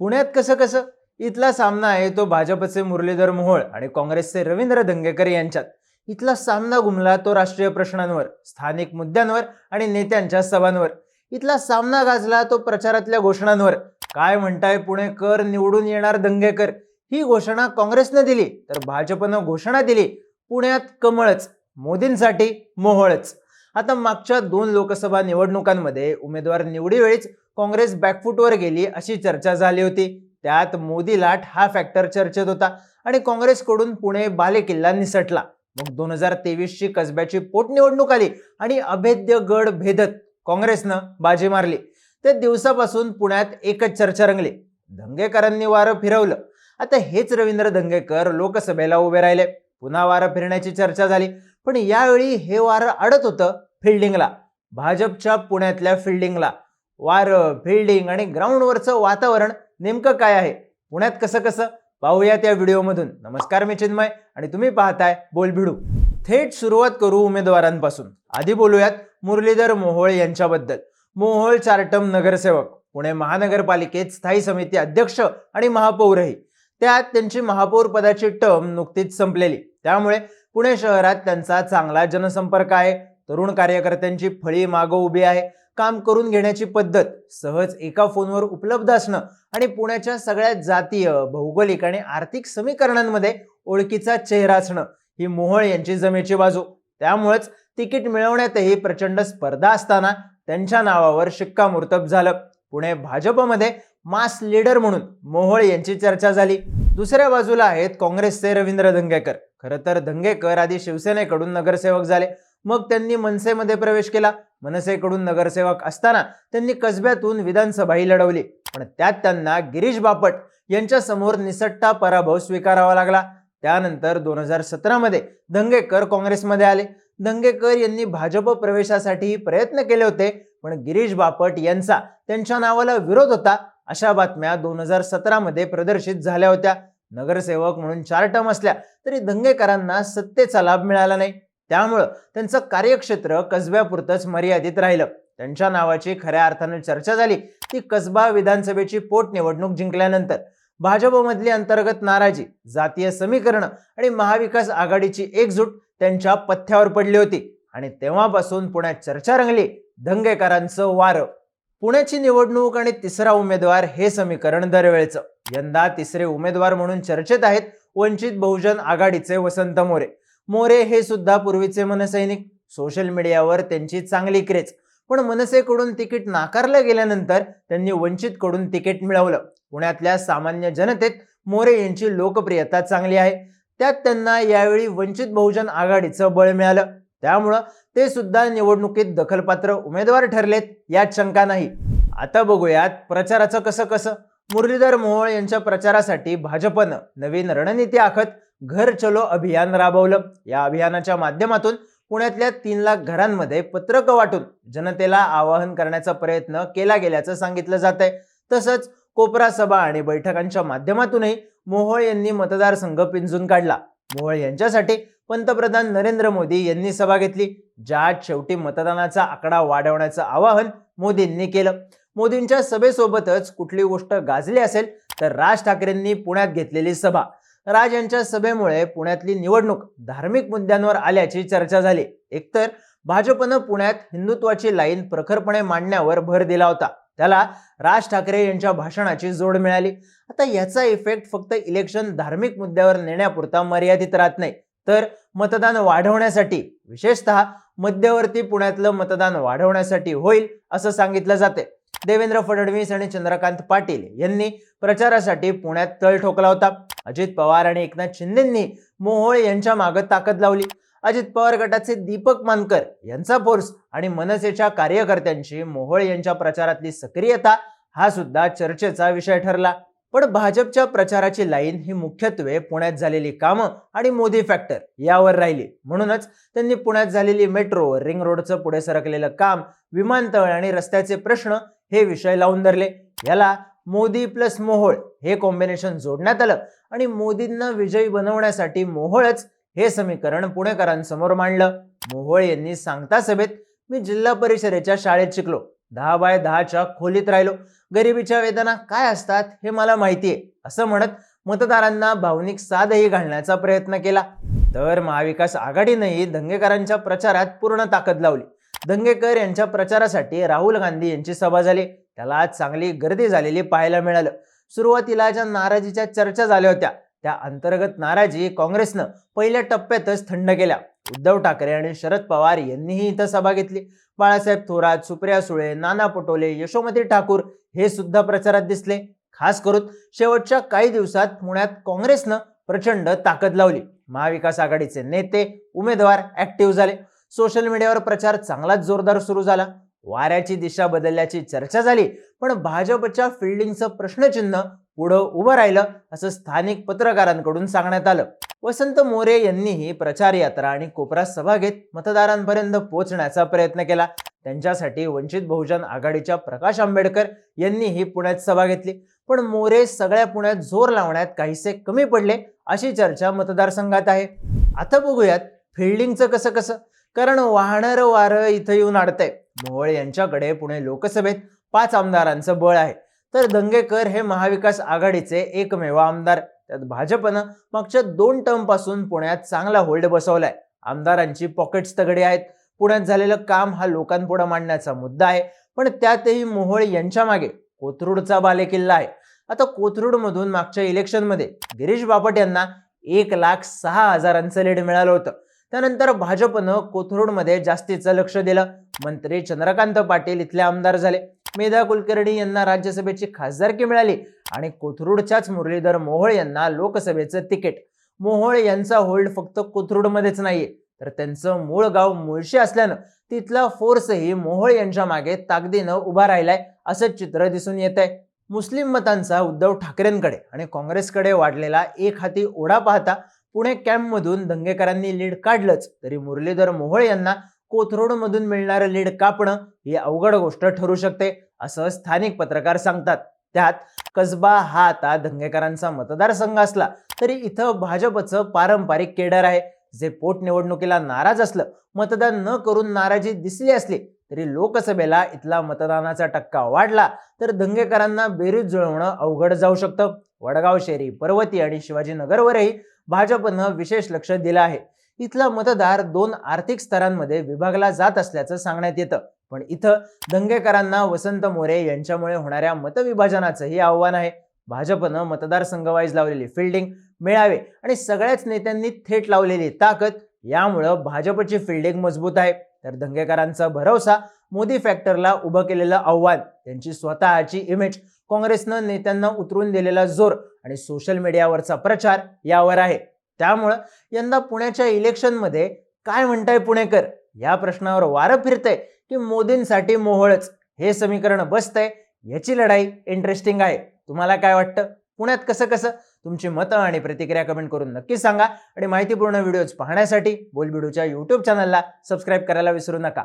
पुण्यात कसं कसं? इथला सामना आहे तो भाजपचे मुरलीधर मोहोळ आणि काँग्रेसचे रवींद्र धंगेकर यांच्यात. इथला सामना गुमला तो राष्ट्रीय प्रश्नांवर स्थानिक मुद्द्यांवर आणि नेत्यांच्या सभांवर. इथला सामना गाजला तो प्रचारातल्या घोषणांवर. काय म्हणताय पुणेकर निवडून येणार दंगेकर? ही घोषणा काँग्रेसनं दिली तर भाजपनं घोषणा दिली. पुण्यात कमळच मोदींसाठी मोहळच. आता मागच्या दोन लोकसभा निवडणुकांमध्ये उमेदवार निवडीवेळीच काँग्रेस बॅकफूटवर गेली अशी चर्चा झाली होती. त्यात मोदी लाट हा फॅक्टर चर्चेत होता आणि काँग्रेसकडून पुणे बालेकिल्ला निसटला. मग दोन हजार तेवीसची कसब्याची पोटनिवडणूक आली आणि अभेद्य गड भेदत काँग्रेसनं बाजी मारली. त्या दिवसापासून पुण्यात एकच चर्चा रंगली. धंगेकरांनी वारं फिरवलं. आता हेच रवींद्र धंगेकर लोकसभेला उभे राहिले. पुन्हा वारं फिरण्याची चर्चा झाली. पण यावेळी हे वारं अडत होतं फिल्डिंगला भाजपच्या पुण्यातल्या फिल्डिंगला वारं फिल्डिंग आणि ग्राउंडवरचं वातावरण नेमकं काय आहे? पुण्यात कसं कसं? पाहूयात या व्हिडिओमधून. नमस्कार मी चिन्मय आणि तुम्ही पाहताय बोलभिडू. थेट सुरुवात करू उमेदवारांपासून. आधी बोलूयात मुरलीधर मोहोळ यांच्याबद्दल. मोहोळ चारटम नगरसेवक पुणे महानगरपालिकेत स्थायी समिती अध्यक्ष आणि महापौरही. त्यात त्यांची महापौर पदाची टर्म नुकतीच संपलेली. त्यामुळे पुणे शहरात त्यांचा चांगला जनसंपर्क आहे. तरुण कार्यकर्त्यांची फळी मागं उभी आहे. काम करून घेण्याची पद्धत सहज एका फोनवर उपलब्ध असणं आणि पुण्याच्या सगळ्या जातीय भौगोलिक आणि आर्थिक समीकरणांमध्ये ओळखीचा चेहरा असणं ही मोहोळ यांची जमेची बाजू. त्यामुळेच तिकीट मिळवण्यातही प्रचंड स्पर्धा असताना त्यांच्या नावावर शिक्कामोर्तब झालं. पुणे भाजपमध्ये मास लीडर म्हणून मोहोळ यांची चर्चा झाली. दुसऱ्या बाजूला आहेत काँग्रेसचे रवींद्र धंगेकर. खरं तर धंगेकर आधी शिवसेनेकडून नगरसेवक झाले. मग त्यांनी मनसेमध्ये प्रवेश केला. मनसेकडून नगरसेवक असताना त्यांनी कसब्यातून विधानसभाही लढवली. पण त्यात त्यांना गिरीश बापट यांच्या समोर निसट्टा पराभव स्वीकारावा लागला. त्यानंतर दोन हजार सतरामध्ये दंगेकर काँग्रेसमध्ये आले. दंगेकर यांनी भाजप प्रवेशासाठी प्रयत्न केले होते पण गिरीश बापट यांचा त्यांच्या नावाला विरोध होता अशा बातम्या दोन हजार सतरामध्ये प्रदर्शित झाल्या होत्या. नगरसेवक म्हणून चार टर्म असल्या तरी दंगेकरांना सत्तेचा लाभ मिळाला नाही. त्यामुळं त्यांचं कार्यक्षेत्र कसब्यापुरतंच मर्यादित राहिलं. त्यांच्या नावाची खऱ्या अर्थानं चर्चा झाली. ती कसबा विधानसभेची पोटनिवडणूक जिंकल्यानंतर भाजपमधली अंतर्गत नाराजी जातीय समीकरण आणि महाविकास आघाडीची एकजूट त्यांच्या पथ्यावर पडली होती. आणि तेव्हापासून पुण्यात चर्चा रंगली. दंगेकरांचं वारं. पुण्याची निवडणूक आणि तिसरा उमेदवार हे समीकरण दरवेळचं. यंदा तिसरे उमेदवार म्हणून चर्चेत आहेत वंचित बहुजन आघाडीचे वसंत मोरे. मोरे हे सुद्धा पूर्वीचे मनसैनिक. सोशल मीडियावर त्यांची चांगली क्रेज. पण मनसेकडून तिकीट नाकारलं गेल्यानंतर त्यांनी वंचितकडून तिकीट मिळवलं. पुण्यातल्या सामान्य जनतेत मोरे यांची लोकप्रियता चांगली आहे. त्यात त्यांना यावेळी वंचित बहुजन आघाडीचं बळ मिळालं. त्यामुळं ते सुद्धा निवडणुकीत दखलपात्र उमेदवार ठरलेत यात शंका नाही. आता बघूयात प्रचाराचं कसं कसं. मुरलीधर मोहोळ यांच्या प्रचारासाठी भाजपनं नवीन रणनीती आखत घर चलो अभियान राबवलं. या अभियानाच्या माध्यमातून पुण्यातल्या तीन लाख घरांमध्ये पत्रकं वाटून जनतेला आवाहन करण्याचा प्रयत्न केला गेल्याचं सांगितलं जात आहे तसंच कोपरा सभा आणि बैठकांच्या माध्यमातूनही मोहोळ यांनी मतदारसंघ पिंजून काढला. मोहोळ यांच्यासाठी पंतप्रधान नरेंद्र मोदी यांनी सभा घेतली ज्यात शेवटी मतदानाचा आकडा वाढवण्याचं आवाहन मोदींनी केलं. मोदींच्या सभेसोबतच कुठली गोष्ट गाजली असेल तर राज ठाकरेंनी पुण्यात घेतलेली सभा. राज यांच्या सभेमुळे पुण्यातली निवडणूक धार्मिक मुद्द्यांवर आल्याची चर्चा झाली. एकतर भाजपनं पुण्यात हिंदुत्वाची लाईन प्रखरपणे मांडण्यावर भर दिला होता. त्याला राज ठाकरे यांच्या भाषणाची जोड मिळाली. आता याचा इफेक्ट फक्त इलेक्शन धार्मिक मुद्द्यावर नेण्यापुरता मर्यादित राहत नाही. तर मतदान वाढवण्यासाठी विशेषतः मध्यवर्ती पुण्यातलं मतदान वाढवण्यासाठी होईल असं सांगितलं जाते देवेंद्र फडणवीस आणि चंद्रकांत पाटील यांनी प्रचारासाठी पुण्यात तळ ठोकला होता. अजित पवार आणि एकनाथ शिंदेंनी मोहोळ यांच्या मागं ताकद लावली. अजित पवार गटाचे दीपक मानकर यांचा फोर्स आणि मनसेच्या कार्यकर्त्यांची मोहोळ यांच्या प्रचारातली सक्रियता हा सुद्धा चर्चेचा विषय ठरला. पण भाजपच्या प्रचाराची लाईन ही मुख्यत्वे पुण्यात झालेली कामं आणि मोदी फॅक्टर यावर राहिली. म्हणूनच त्यांनी पुण्यात झालेली मेट्रो रिंग रोडचं पुढे सरकलेलं काम विमानतळ आणि रस्त्याचे प्रश्न हे विषय लावून धरले. याला मोदी प्लस मोहोळ हे कॉम्बिनेशन जोडण्यात आलं. आणि मोदींना विजयी बनवण्यासाठी मोहोळच हे समीकरण पुणेकरांसमोर मांडलं. मोहोळ यांनी सांगता सभेत मी जिल्हा परिषदेच्या शाळेत शिकलो. दहा बाय दहाच्या खोलीत राहिलो. गरिबीच्या वेदना काय असतात हे मला माहिती आहे असं म्हणत मतदारांना भावनिक साधही घालण्याचा प्रयत्न केला. तर महाविकास आघाडीनेही दंगेकरांच्या प्रचारात पूर्ण ताकद लावली. दंगेकर यांच्या प्रचारासाठी राहुल गांधी यांची सभा झाली. त्याला आज चांगली गर्दी झालेली पाहायला मिळालं. सुरुवातीला ज्या नाराजीच्या चर्चा झाल्या होत्या त्या अंतर्गत नाराजी काँग्रेसनं पहिल्या टप्प्यातच थंड केल्या. उद्धव ठाकरे आणि शरद पवार यांनीही इथं सभा घेतली. बाळासाहेब थोरात सुप्रिया सुळे नाना पटोले यशोमती ठाकूर हे सुद्धा प्रचारात दिसले. खास करून शेवटच्या काही दिवसात पुण्यात काँग्रेसनं प्रचंड ताकद लावली. महाविकास आघाडीचे नेते उमेदवार ऍक्टिव्ह झाले. सोशल मीडियावर प्रचार चांगलाच जोरदार सुरू झाला. वाऱ्याची दिशा बदलल्याची चर्चा झाली. पण भाजपच्या फिल्डिंगचं प्रश्नचिन्ह पुढं उभं राहिलं असं स्थानिक पत्रकारांकडून सांगण्यात आलं. वसंत मोरे यांनीही प्रचार यात्रा आणि कोपरा सभा घेत मतदारांपर्यंत पोहोचण्याचा प्रयत्न केला. त्यांच्यासाठी वंचित बहुजन आघाडीच्या प्रकाश आंबेडकर यांनीही पुण्यात सभा घेतली. पण मोरे सगळ्या पुण्यात जोर लावण्यात काहीसे कमी पडले अशी चर्चा मतदारसंघात आहे. आता बघूयात फिल्डिंगचं कसं कसं? कारण वाहणारं वारं इथं येऊन अडतंय मोहोळ यांच्याकडे पुणे लोकसभेत पाच आमदारांचं बळ आहे. तर दंगेकर हे महाविकास आघाडीचे एकमेव आमदार. त्यात भाजपनं मागच्या दोन टर्मपासून पुण्यात चांगला होल्ड बसवलाय. आमदारांची पॉकेट्स तगडी आहेत. पुण्यात झालेलं काम हा लोकांपुढे मांडण्याचा मुद्दा आहे. पण त्यातही मोहोळ यांच्या मागे कोथरूडचा बालेकिल्ला आहे. आता कोथरूडमधून मागच्या इलेक्शनमध्ये गिरीश बापट यांना एक लाख सहा हजारांचं लीड मिळालं होतं. त्यानंतर भाजपनं कोथरूडमध्ये जास्तीचं लक्ष दिलं. मंत्री चंद्रकांत पाटील इथले आमदार झाले. मेधा कुलकर्णी यांना राज्यसभेची खासदारकी मिळाली आणि कोथरूडच्याच मुरलीधर मोहोळ यांना लोकसभेचं तिकीट. मोहोळ यांचा होल्ड फक्त कोथरूडमध्येच नाहीये. तर त्यांचं मूळ गाव मुळशी असल्यानं तिथला फोर्सही मोहोळ यांच्या मागे ताकदीनं उभा राहिलाय असं चित्र दिसून येत आहे मुस्लिम मतांचा उद्धव ठाकरेंकडे आणि काँग्रेसकडे वाढलेला एक हाती ओढा पाहता पुणे कॅम्पमधून दंगेकरांनी लीड काढलंच. तरी मुरलीधर मोहोळ यांना कोथरूडमधून मिळणारं लीड कापणं ही अवघड गोष्ट ठरू शकते असं स्थानिक पत्रकार सांगतात. त्यात कसबा हा आता दंगेकरांचा मतदारसंघ असला तरी इथं भाजपचं पारंपरिक केडर आहे. जे पोटनिवडणुकीला नाराज असलं मतदान न करून नाराजी दिसली असली तरी लोकसभेला इथला मतदानाचा टक्का वाढला तर दंगेकरांना बेरीज जुळवणं अवघड जाऊ शकतं. वडगाव शेरी पर्वती आणि शिवाजीनगरवरही भाजपनं विशेष लक्ष दिलं आहे. इथला मतदार दोन आर्थिक स्तरांमध्ये विभागला जात असल्याचं सांगण्यात येतं. पण इथं दंगेकरांना वसंत मोरे यांच्यामुळे होणाऱ्या मतविभाजनाचंही आव्हान आहे. भाजपनं मतदारसंघवाईज लावलेली फिल्डिंग मिळावे आणि सगळ्याच नेत्यांनी थेट लावलेली ताकद यामुळं भाजपची फिल्डिंग मजबूत आहे. तर दंगेकरांचा भरवसा मोदी फॅक्टरला उभं केलेलं आव्हान त्यांची स्वतःची इमेज काँग्रेसनं नेत्यांना उतरून दिलेला जोर आणि सोशल मीडियावरचा प्रचार यावर आहे. त्यामुळं यंदा पुण्याच्या इलेक्शनमध्ये काय म्हणताय पुणेकर? या प्रश्नावर वारं फिरतंय की मोदींसाठी मोहळच हे समीकरण बसतंय याची लढाई इंटरेस्टिंग आहे. तुम्हाला काय वाटतं? पुण्यात कसं कसं? तुमची मतं आणि प्रतिक्रिया कमेंट करून नक्की सांगा. आणि माहितीपूर्ण व्हिडिओज पाहण्यासाठी बोलबिडूच्या यूट्यूब चॅनलला सबस्क्राईब करायला विसरू नका.